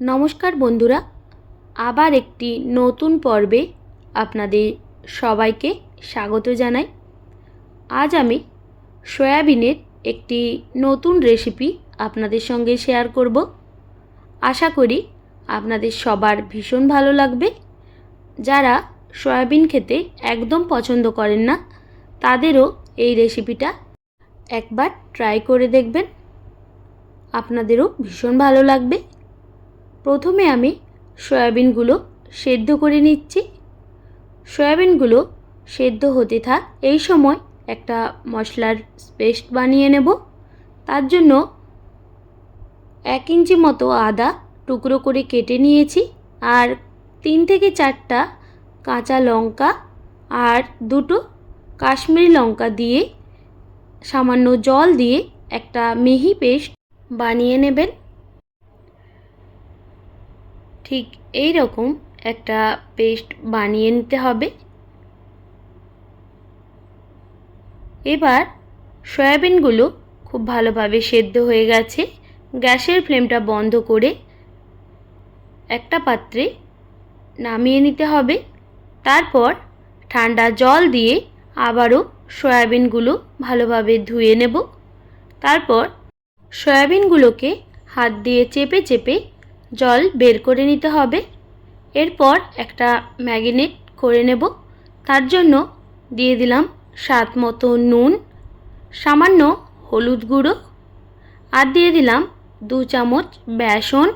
নমস্কার বন্ধুরা, আবার একটি নতুন পর্বে আপনাদের সবাইকে স্বাগত জানাই। আজ আমি সয়াবিনের একটি নতুন রেসিপি আপনাদের সঙ্গে শেয়ার করব। আশা করি আপনাদের সবার ভীষণ ভালো লাগবে। যারা সয়াবিন খেতে একদম পছন্দ করেন না, তাদেরও এই রেসিপিটা একবার ট্রাই করে দেখবেন। আপনাদেরও ভীষণ ভালো লাগবে। প্রথমে আমি সয়াবিনগুলো সেদ্ধ করে নিচ্ছি। সয়াবিনগুলো সেদ্ধ হতে থাক, এই সময় একটা মশলার পেস্ট বানিয়ে নেব। তার জন্য এক ইঞ্চি মতো আদা টুকরো করে কেটে নিয়েছি আর তিন থেকে চারটা কাঁচা লঙ্কা আর দুটো কাশ্মীরি লঙ্কা দিয়ে সামান্য জল দিয়ে একটা মিহি পেস্ট বানিয়ে নেবেন। ঠিক এই রকম একটা পেস্ট বানিয়ে নিতে হবে। এবার সয়াবিনগুলো খুব ভালোভাবে সেদ্ধ হয়ে গেছে। গ্যাসের ফ্লেমটা বন্ধ করে একটা পাত্রে নামিয়ে নিতে হবে। তারপর ঠান্ডা জল দিয়ে আবারও সয়াবিনগুলো ভালোভাবে ধুয়ে নেব। তারপর সয়াবিনগুলোকে হাত দিয়ে চেপে চেপে জল বের করে নিতে হবে। এরপর একটা ম্যাগিনেট করে নেব। তার জন্য দিয়ে দিলাম স্বাদ মতো নুন, সামান্য হলুদ গুঁড়ো আর দিয়ে দিলাম দু চামচ বেসন।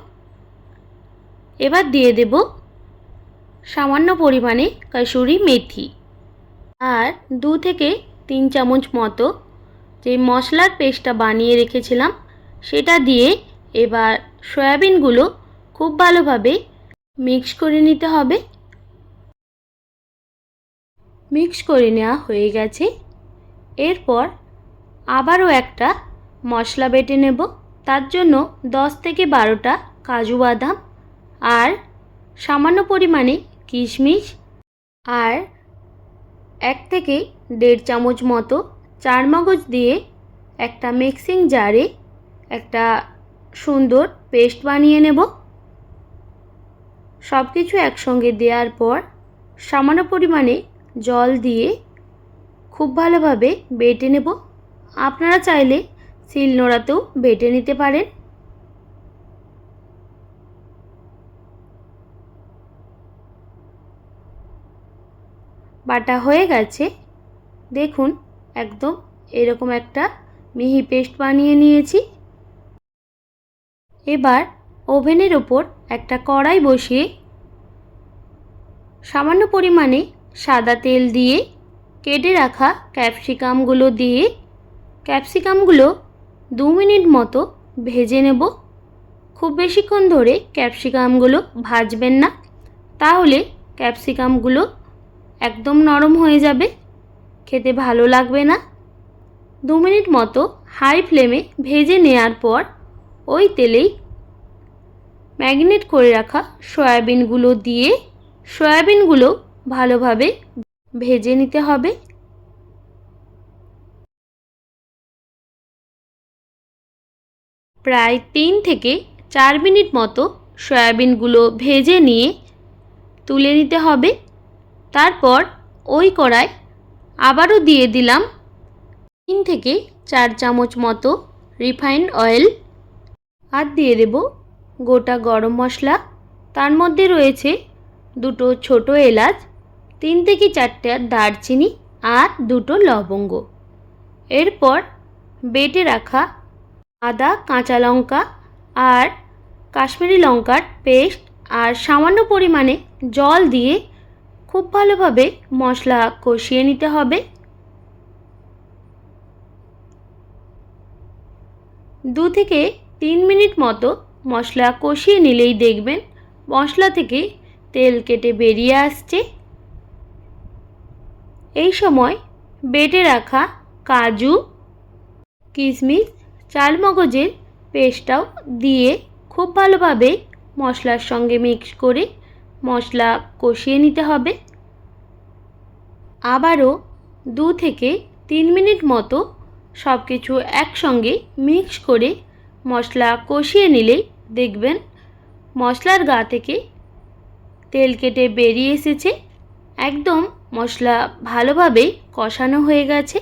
এবার দিয়ে দেব সামান্য পরিমাণে কাসুরি মেথি আর দু থেকে তিন চামচ মতো যে মশলার পেস্টটা বানিয়ে রেখেছিলাম, সেটা দিয়ে এবার সয়াবিনগুলো খুব ভালোভাবে মিক্স করে নিতে হবে। মিক্স করে নেওয়া হয়ে গেছে। এরপর আবারও একটা মশলা বেটে নেব। তার জন্য দশ থেকে বারোটা কাজু বাদাম আর সামান্য পরিমাণে কিশমিশ আর এক থেকে দেড় চামচ মতো চারমগজ দিয়ে একটা মিক্সিং জারে একটা সুন্দর পেস্ট বানিয়ে নেব। সব কিছু একসঙ্গে দেওয়ার পর সামান্য পরিমাণে জল দিয়ে খুব ভালোভাবে বেটে নেব। আপনারা চাইলে শিল নোড়াতেও বেটে নিতে পারেন। বাটা হয়ে গেছে। দেখুন, একদম এরকম একটা মিহি পেস্ট বানিয়ে নিয়েছি। এবার ওভেনের ওপর একটা কড়াই বসিয়ে সামান্য পরিমাণে সাদা তেল দিয়ে কেটে রাখা ক্যাপসিকামগুলো দিয়ে ক্যাপসিকামগুলো দু মিনিট মতো ভেজে নেব। খুব বেশিক্ষণ ধরে ক্যাপসিকামগুলো ভাজবেন না। তাহলে ক্যাপসিকামগুলো একদম নরম হয়ে যাবে। খেতে ভালো লাগবে না। দু মিনিট মতো হাই ফ্লেমে ভেজে নেওয়ার পর ওই তেলেই ম্যাগনেট করে রাখা সয়াবিনগুলো দিয়ে সয়াবিনগুলো ভালোভাবে ভেজে নিতে হবে। প্রায় তিন থেকে চার মিনিট মতো সয়াবিনগুলো ভেজে নিয়ে তুলে নিতে হবে। তারপর ওই কড়ায় আবারও দিয়ে দিলাম তিন থেকে চার চামচ মতো রিফাইন্ড অয়েল। আর দিয়ে দেব গোটা গরম মশলা, তার মধ্যে রয়েছে দুটো ছোট এলাচ, তিন থেকে চারটে দারচিনি আর দুটো লবঙ্গ। এরপর বেটে রাখা আদা, কাঁচা লঙ্কা আর কাশ্মীরি লঙ্কার পেস্ট আর সামান্য পরিমাণে জল দিয়ে খুব ভালোভাবে মশলা কষিয়ে নিতে হবে। দু থেকে তিন মিনিট মতো মশলা কষিয়ে নিলেই দেখবেন মশলা থেকে তেল কেটে বেরিয়ে আসছে। এই সময় বেটে রাখা কাজু কিশমিশ চালমগজের পেস্টটাও দিয়ে খুব ভালোভাবে মশলার সঙ্গে মিক্স করে মশলা কষিয়ে নিতে হবে। আবারও দু থেকে তিন মিনিট মতো সব কিছু একসঙ্গে মিক্স করে মশলা কষিয়ে নিলেই দেখবেন মশলার গা থেকে তেল কেটে বেরিয়ে এসেছে। একদম মশলা ভালোভাবেই কষানো হয়ে গেছে।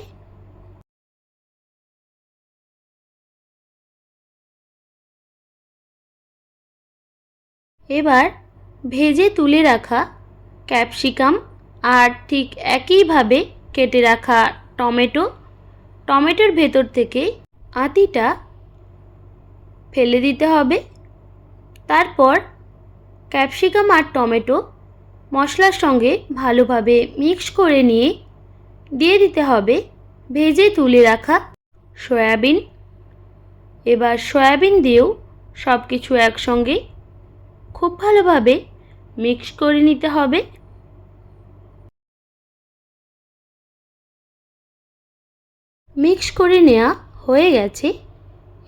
এবার ভেজে তুলে রাখা ক্যাপসিকাম আর ঠিক একইভাবে কেটে রাখা টমেটো। টমেটোর ভেতর থেকে আতিটা ফেলে দিতে হবে। তারপর ক্যাপসিকাম আর টমেটো মশলার সঙ্গে ভালোভাবে মিক্স করে নিয়ে দিয়ে দিতে হবে। ভেজে তুলে রাখা সয়াবিন। এবার সয়াবিন দিয়েও সব কিছু একসঙ্গে খুব ভালোভাবে মিক্স করে নিতে হবে। মিক্স করে নেওয়া হয়ে গেছে।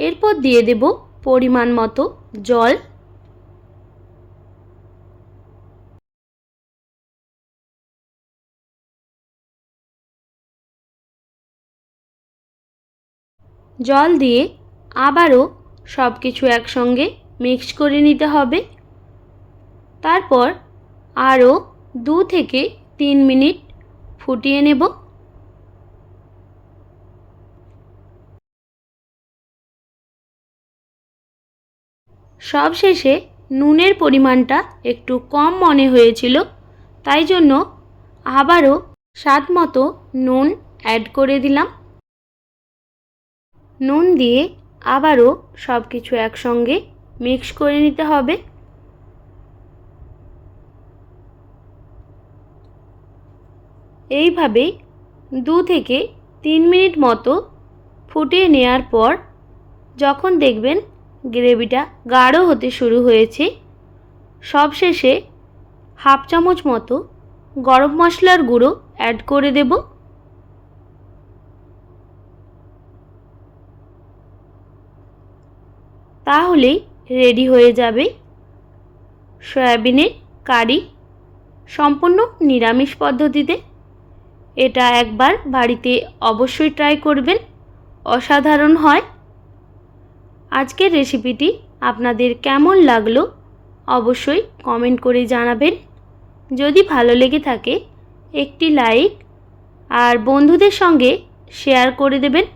এরপর দিয়ে দেব পরিমাণ মতো জল। জল দিয়ে আবারও সব কিছু একসঙ্গে মিক্স করে নিতে হবে। তারপর আরও দু থেকে তিন মিনিট ফুটিয়ে নেব। সব শেষে নুনের পরিমাণটা একটু কম মনে হয়েছিল, তাই জন্য আবারও স্বাদ মতো নুন অ্যাড করে দিলাম। নুন দিয়ে আবারও সব কিছু একসঙ্গে মিক্স করে নিতে হবে। এইভাবেই দু থেকে তিন মিনিট মতো ফুটিয়ে নেওয়ার পর যখন দেখবেন গ্রেভিটা গাঢ় হতে শুরু হয়েছে। সবশেষে হাফ চামচ মতো গরম মশলার গুঁড়ো অ্যাড করে দেব। তাহলেই রেডি হয়ে যাবে সয়াবিনের কারি। সম্পূর্ণ নিরামিষ পদ্ধতিতে। এটা একবার বাড়িতে অবশ্যই ট্রাই করবেন। অসাধারণ হয়। আজকের রেসিপিটি আপনাদের কেমন লাগল অবশ্যই কমেন্ট করে জানাবেন। যদি ভালো লেগে থাকে, একটি লাইক আর বন্ধুদের সঙ্গে শেয়ার করে দেবেন।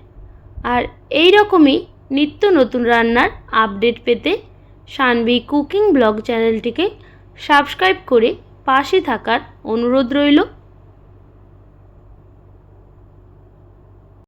আর এই রকমই নিত্য নতুন রান্নার আপডেট পেতে সানবি কুকিং ব্লগ চ্যানেলটিকে সাবস্ক্রাইব করে পাশে থাকার অনুরোধ রইল।